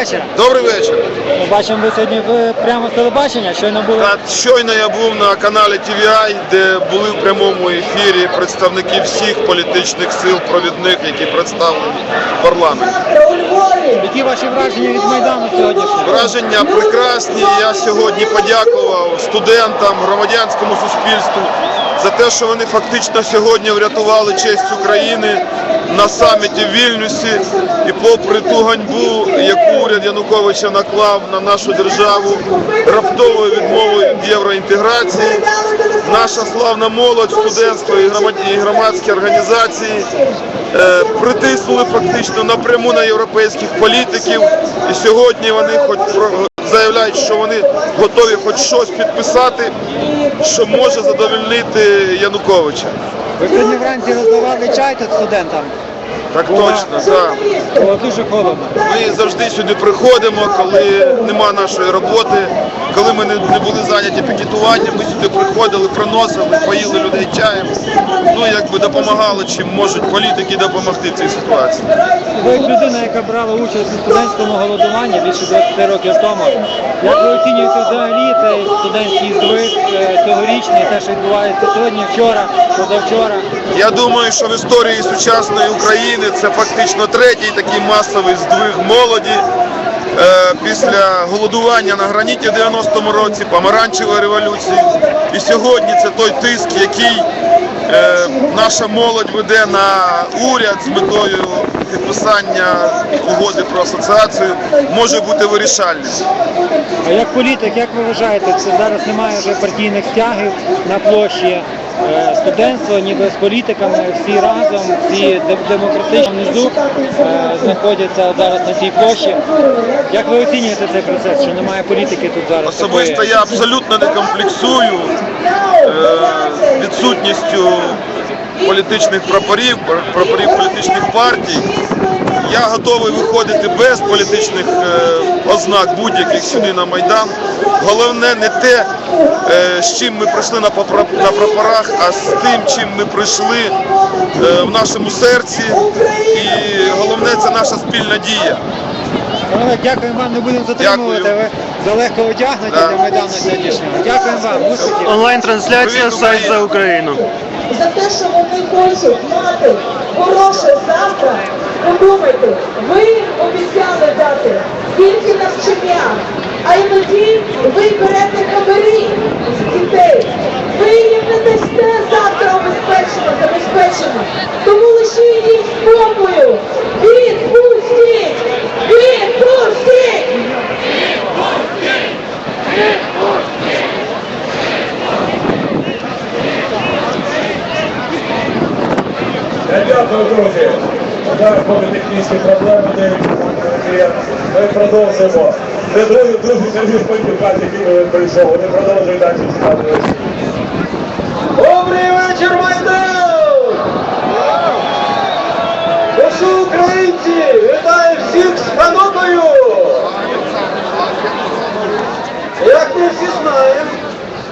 вечора. Добрий вечір. Бачимо, ви сьогодні ви прямо з телебачення, щойно були. Та щойно я був на каналі TVI, де були в прямому ефірі представники всіх політичних сил провідних, які представлені в парламенті. Які ваші враження від Майдану сьогоднішнього? Враження прекрасні. Я сьогодні подякував студентам, громадянському суспільству за те, що вони фактично сьогодні врятували честь України на саміті в Вільнюсі. І попри ту ганьбу, яку уряд Януковича наклав на нашу державу раптовою відмовою від євроінтеграції, наша славна молодь, студентство і громадські організації е, притиснули фактично напряму на європейських політиків. І сьогодні вони хоч заявляють, що вони готові хоч щось підписати, що може задовольнити Януковича. Ви сьогодні вранці роздавали чай тут студентам. Так точно, так. Було дуже холодно. Ми завжди сюди приходимо, коли нема нашої роботи, коли ми не, не були зайняті пікетуванням, ми сюди приходили, приносили, поїли людей чаєм. Ну якби допомагали, чим можуть політики допомогти в цій ситуації. Ви як людина, яка брала участь у студентському голодуванні більше 20 років тому. Як ви оцінюєте взагалі цей студентський здвиг е, цьогорічний, те, що відбувається сьогодні, вчора, позавчора? Я думаю, що в історії сучасної України це фактично третій такий масовий здвиг молоді. Е, Після голодування на граніті в 90-му році, помаранчевої революції. І сьогодні це той тиск, який е, наша молодь веде на уряд з метою підписання угоди про асоціацію, може бути вирішальним. А як політик, як ви вважаєте, це зараз немає вже партійних стягів на площі? Е, Студентство ніби з політиками всі разом, всі де- демократично внизу е, знаходяться зараз на цій площі. Як ви оцінюєте цей процес, що немає політики тут зараз? Особисто я абсолютно не комплексую е, відсутністю політичних прапорів, прапорів політичних партій. Я готовий виходити без політичних е, ознак будь-яких сюди на Майдан. Головне не те, е, з чим ми прийшли на, прапорах, а з тим, чим ми прийшли е, в нашому серці. І головне це наша спільна дія. Дякуємо вам, не будемо затримувати. Дякую. Ви залегко одягнуті Да. для Майдану сьогоднішнього. Дякуємо вам. Онлайн-трансляція сайт за Україну. за те, що вони хочуть мати хороше завтра. Подумайте, ви обіцяли дати тільки навчання, а іноді ви берете хабарі з дітей. Ви їм не дасте завтра обезпечено, забезпечено. Тому лишіть їх спокою. Відпустіть! Відпустіть! Я дякую, друзі. Зараз технічні проблеми, деякі. Ми продовжуємо. Це друзі, друзі Сергій Спортівкач, який ви прийшов. Вони продовжують далі читати. Добрий вечір, Майдан! Прошу українці! Вітаю всіх з Ханукою! Як ми всі знаємо,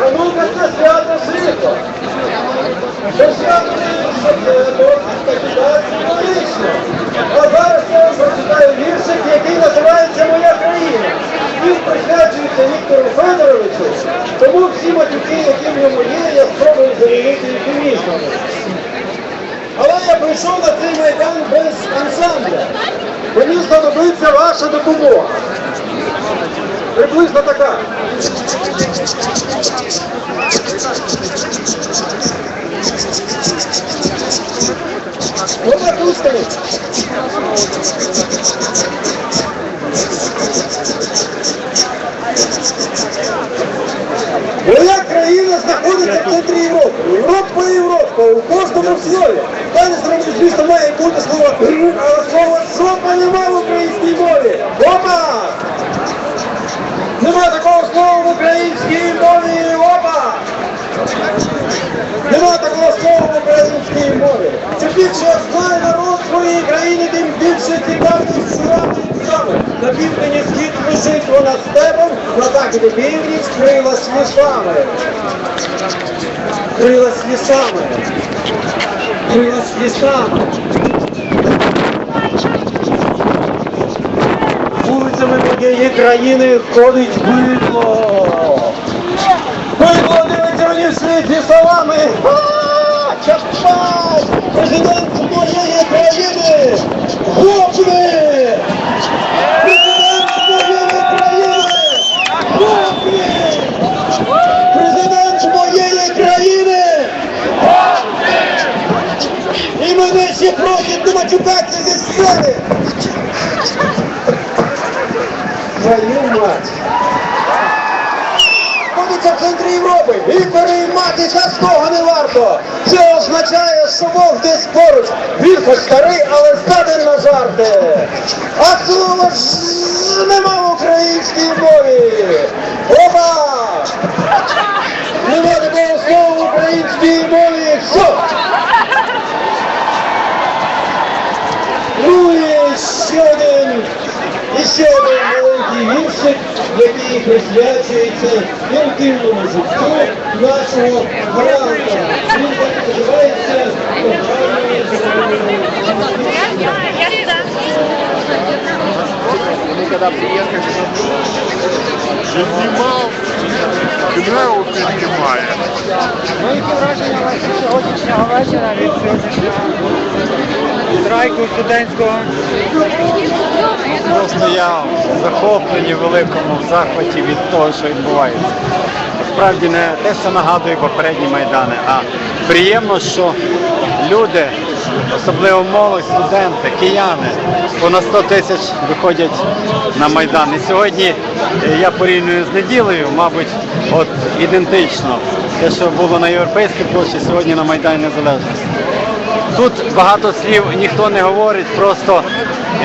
Ханука це свято світла. Це свято свято, так і символічно. А зараз я вам прочитаю віршик, який називається Моя країна. Він присвячується Віктору Федоровичу, тому всі матюки, які в ньому є, я спробую замінити ефемізмами. Але я прийшов на цей майдан без ансамбля. Мені знадобиться ваша допомога. Приблизно така. Вона тут. Моя країна знаходиться в центрі Європи. У кожному слові. Далі зробити, звісно, має бути слово, слово «сопа» нема в українській мові. Опа! Нема такого слова в українській мові. Нема такого слова в українській мові. Чим більше знає народ своєї країни, тим більше цікавість справи саме. На південні схід лежить вона степом, на західі північ крилась лісами. Крилась лісами. Крилась лісами. Вулицями моєї країни ходить бидло. Бидло дивиться мені вслід зі словами. «Ха! Чапай! Президент моєї країни! Гопни! Президент моєї країни! Гопни! Президент моєї країни! І мене просять не матюкатися зі сцени! Твою мать! Знаходиться в центрі Європи і перейматися з того не варто. Це означає, що Бог десь поруч. Він хоч старий, але здатен на жарти. А слова ж нема в українській мові. Опа! Нема такого слова в українській мові. Що? Ну і ще один, і ще один маленький віршик, який присвячується інтимному життю нашого гранта. Він так називається «Кохання Знімав, кінео піднімає. Ну які враження у вас від сьогоднішнього вечора, від страйку студентського? Просто я в захопленні великому в захваті від того, що відбувається. Справді не те, що нагадує попередні майдани, а приємно, що люди, особливо молодь, студенти, кияни, понад 100 тисяч виходять на майдан. І сьогодні е, я порівнюю з неділею, мабуть, от ідентично. Те, що було на європейській площі, сьогодні на Майдані Незалежності. Тут багато слів ніхто не говорить, просто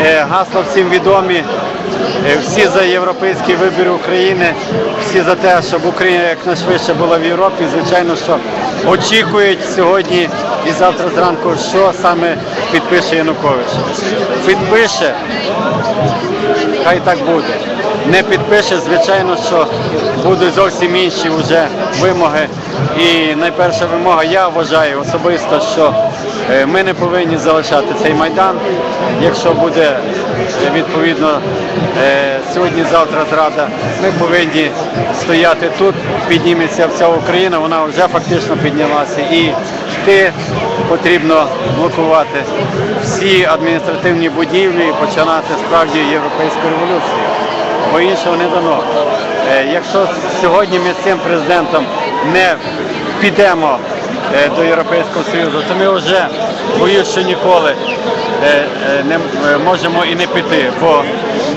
е, гасла всім відомі. Е, всі за європейський вибір України, всі за те, щоб Україна якнайшвидше була в Європі. Звичайно, що очікують сьогодні і завтра зранку, що саме підпише Янукович. Підпише, хай так буде. Не підпише, звичайно, що будуть зовсім інші вже вимоги. І найперша вимога, я вважаю особисто, що е, ми не повинні залишати цей майдан. Якщо буде е, відповідно е, сьогодні-завтра зрада, ми повинні стояти тут, підніметься вся Україна, вона вже фактично піднялася. І йти потрібно блокувати всі адміністративні будівлі і починати справді європейську революцію бо іншого не дано. Е, Якщо сьогодні ми з цим президентом не підемо е, до Європейського Союзу, то ми вже боюсь, що ніколи е, не можемо і не піти, бо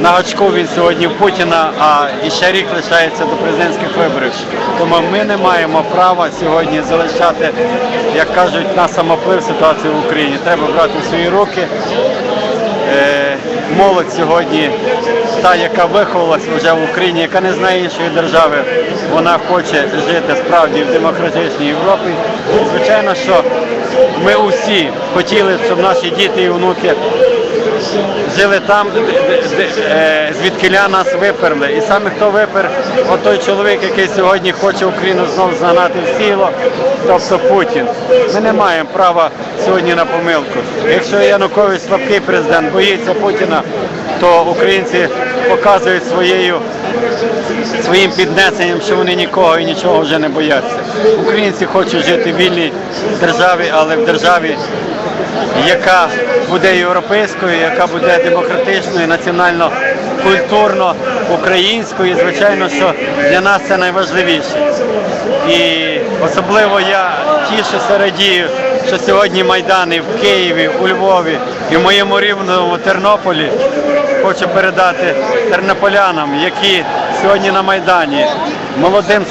на гачку він сьогодні в Путіна, а і ще рік лишається до президентських виборів. Тому ми не маємо права сьогодні залишати, як кажуть, на самоплив ситуацію в Україні. Треба брати свої руки. Молодь сьогодні, та, яка виховалася вже в Україні, яка не знає іншої держави, вона хоче жити справді в демократичній Європі. Звичайно, що ми усі хотіли, щоб наші діти і внуки жили там, е, звідкиля нас виперли. І саме хто випер, от той чоловік, який сьогодні хоче Україну знову загнати в сіло, тобто Путін. Ми не маємо права сьогодні на помилку. Якщо Янукович слабкий президент, боїться Путіна, то українці показують своєю своїм піднесенням, що вони нікого і нічого вже не бояться. Українці хочуть жити в вільній державі, але в державі, яка буде європейською, яка буде демократичною, національно культурно українською. І, звичайно, що для нас це найважливіше. І особливо я тішуся, радію, що сьогодні майдани в Києві, у Львові і в моєму рівному Тернополі хочу передати тернополянам, які сьогодні на Майдані, молодим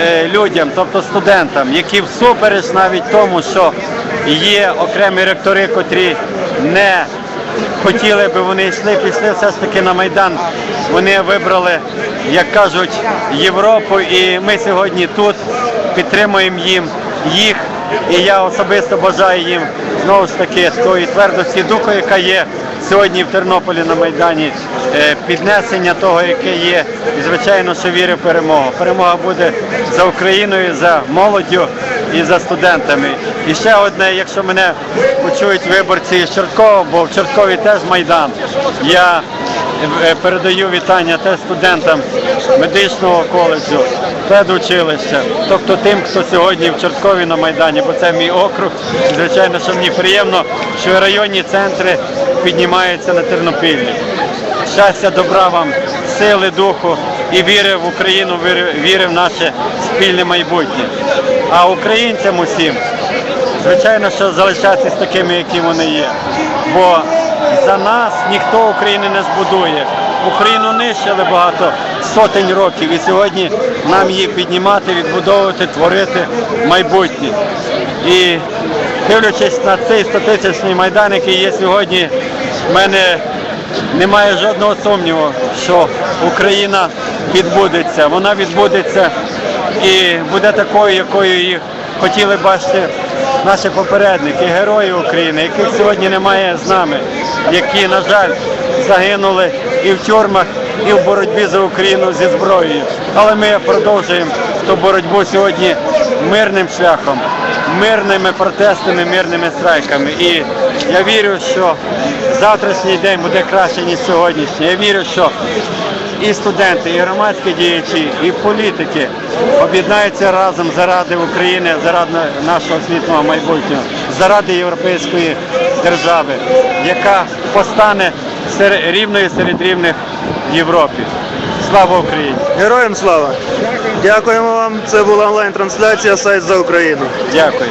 е, людям, тобто студентам, які всупереч навіть тому, що є окремі ректори, котрі не хотіли би вони йшли, пішли все ж таки на Майдан. Вони вибрали, як кажуть, Європу, і ми сьогодні тут підтримуємо їм їх. І я особисто бажаю їм знову ж таки тої твердості духу, яка є сьогодні в Тернополі на Майдані, е, піднесення того, яке є, і звичайно, що віри в перемогу. Перемога буде за Україною, за молоддю, і за студентами. І ще одне, якщо мене почують виборці з Чорткова, бо в Чорткові теж майдан. Я е, передаю вітання теж студентам медичного коледжу, педучилища, тобто тим, хто сьогодні в Чорткові на Майдані, бо це мій округ. Звичайно, що мені приємно, що районні центри піднімаються на Тернопіллі. Щастя, добра вам, сили духу і віри в Україну, віри в наше спільне майбутнє. А українцям усім, звичайно, що залишатися такими, які вони є. Бо за нас ніхто України не збудує. Україну нищили багато сотень років, і сьогодні нам її піднімати, відбудовувати, творити майбутнє. І дивлячись на цей статистичний майдан, який є сьогодні, в мене немає жодного сумніву, що Україна відбудеться. Вона відбудеться і буде такою, якою її хотіли бачити наші попередники, герої України, яких сьогодні немає з нами, які, на жаль, загинули і в тюрмах, і в боротьбі за Україну зі зброєю. Але ми продовжуємо ту боротьбу сьогодні мирним шляхом, мирними протестами, мирними страйками. І я вірю, що завтрашній день буде краще, ніж сьогоднішній. Я вірю, що і студенти, і громадські діячі, і політики об'єднаються разом заради України, заради нашого світлого майбутнього, заради європейської держави, яка постане рівною серед рівних в Європі. Слава Україні! Героям слава! Дякуємо вам. Це була онлайн-трансляція сайт за Україну. Дякую.